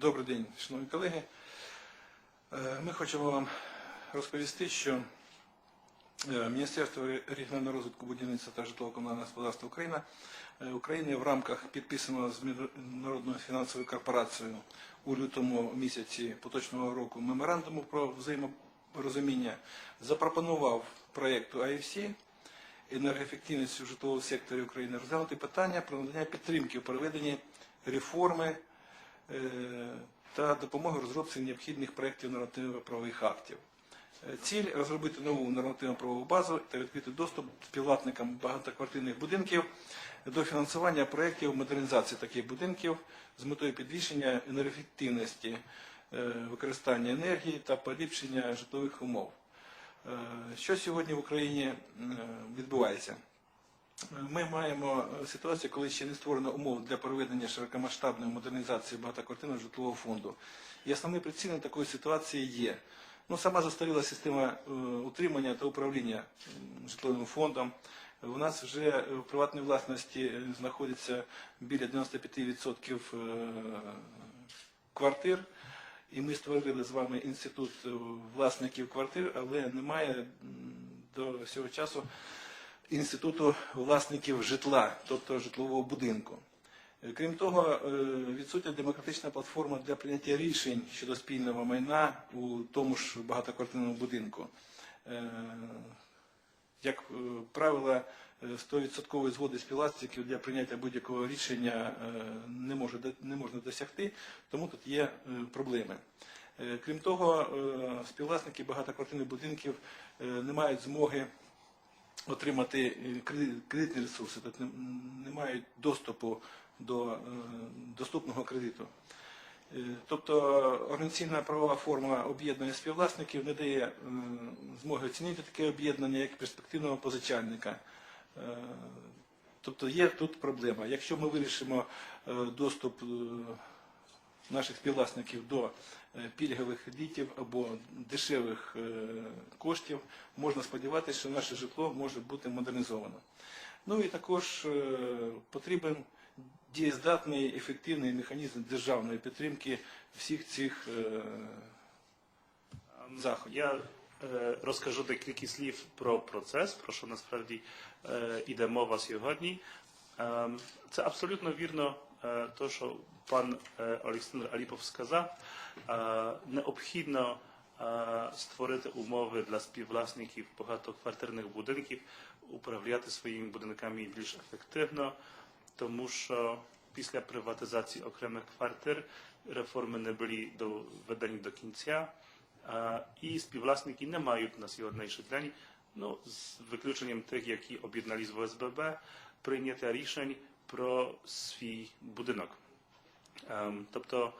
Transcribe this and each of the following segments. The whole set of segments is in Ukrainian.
Добрий день, шановні колеги. Е, Ми хочемо вам розповісти, що е, Міністерство регіонального розвитку будівництва та житлово-комунального господарства України е, України в рамках підписаного з Міжнародною фінансовою корпорацією у лютому місяці поточного року меморандуму про взаєморозуміння запропонував проєкту IFC енергоефективності у житловому секторі України розглянути питання про надання підтримки у проведенні реформи та допомоги розробці необхідних проєктів нормативно-правових актів. Е, Ціль розробити нову нормативно-правову базу та відкрити доступ співвласникам багатоквартирних будинків до фінансування проєктів модернізації таких будинків з метою підвищення енергоефективності е, використання енергії та поліпшення житлових умов. Е, Що сьогодні в Україні е, відбувається? Ми маємо ситуацію, коли ще не створено умов для проведення широкомасштабної модернізації багатоквартирного житлового фонду. І основною причиною такої ситуації є ну, сама застаріла система е, утримання та управління житловим фондом. У нас вже в приватній власності е, знаходиться біля 95% е, квартир. І ми створили з вами інститут е, власників квартир, але немає до цього часу інституту власників житла, тобто житлового будинку. Е, Крім того, е, відсутня демократична платформа для прийняття рішень щодо спільного майна у тому ж багатоквартирному будинку. Е, Як правило, е, 100% згоди співвласників для прийняття будь-якого рішення не, може, не можна досягти, тому тут є проблеми. Крім того, співвласники багатоквартирних будинків не мають змоги отримати е, кредитні ресурси, тобто не- мають доступу до е, доступного кредиту. Е, Тобто організаційна правова форма об'єднання співвласників не дає змоги оцінити таке об'єднання як перспективного позичальника. Тобто є тут проблема. Якщо ми вирішимо доступ наших співвласників до е, пільгових кредитів або дешевих е, коштів, можна сподіватися, що наше житло може бути модернізовано. Ну і також е, потрібен дієздатний ефективний механізм державної підтримки всіх цих заходів. Я розкажу декілька слів про процес, про що насправді е, іде мова сьогодні. Е, це абсолютно вірно, то, що пан е, Олександр Аліпов сказав. Е, необхідно е, створити умови для співвласників багатоквартирних будинків управляти своїми будинками більш ефективно, тому що після приватизації окремих квартир реформи не були доведені до кінця. А, І співвласники не мають на сьогоднішній день, ну, з виключенням тих, які об'єднали з ОСББ, прийняття рішень про свій будинок. Ем, Тобто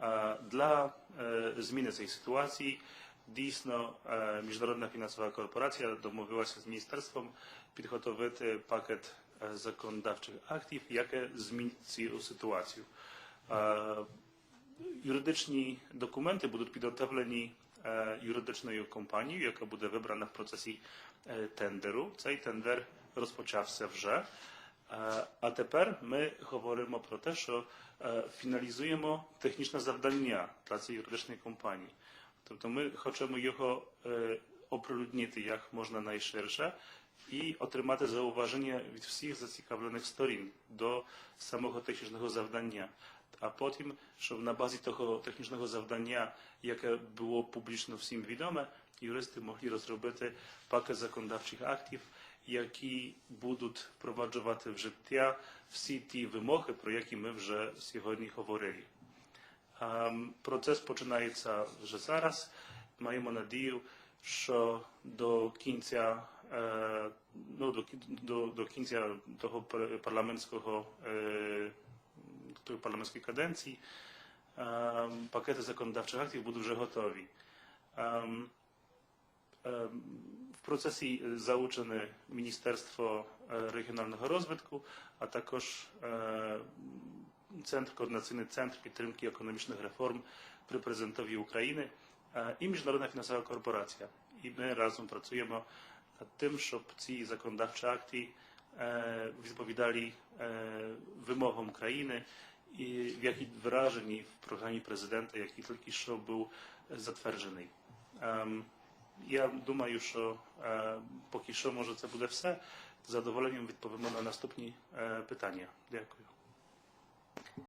е, для е, зміни цієї ситуації дійсно е, Міжнародна фінансова корпорація домовилася з міністерством підготовити пакет законодавчих актів, яке змінить цю ситуацію. Юридичні документи будуть підготовлені юридичною компанією, яка буде вибрана в процесі тендеру. Цей тендер розпочався вже. А тепер ми говоримо про те, що е, фіналізуємо технічне завдання для цієї юридичної компанії. Тобто ми хочемо його е, оприлюднити як можна найширше і отримати зауваження від всіх зацікавлених сторін до самого технічного завдання. А потім, щоб на базі того технічного завдання, яке було публічно всім відоме, юристи могли розробити пакет законодавчих актів, які будуть впроваджувати в життя всі ті вимоги, про які ми вже сьогодні говорили. Ем, Процес починається вже зараз. Маємо надію, що до кінця, е, ну, до, до, до кінця того парламентського е, тої парламентської каденції ем, пакети законодавчих актів будуть вже готові. Ем, ем, В процесі залучене Міністерство е, регіонального розвитку, а також е, Центр, координаційний центр підтримки економічних реформ при президентові України е, і Міжнародна фінансова корпорація. І ми разом працюємо над тим, щоб ці законодавчі акти е, відповідали е, вимогам країни і які виражені в програмі президента, який тільки що був затверджений. Ем, Я думаю, що е, поки що може це буде все. З задоволенням відповімо на наступні е, питання. Дякую.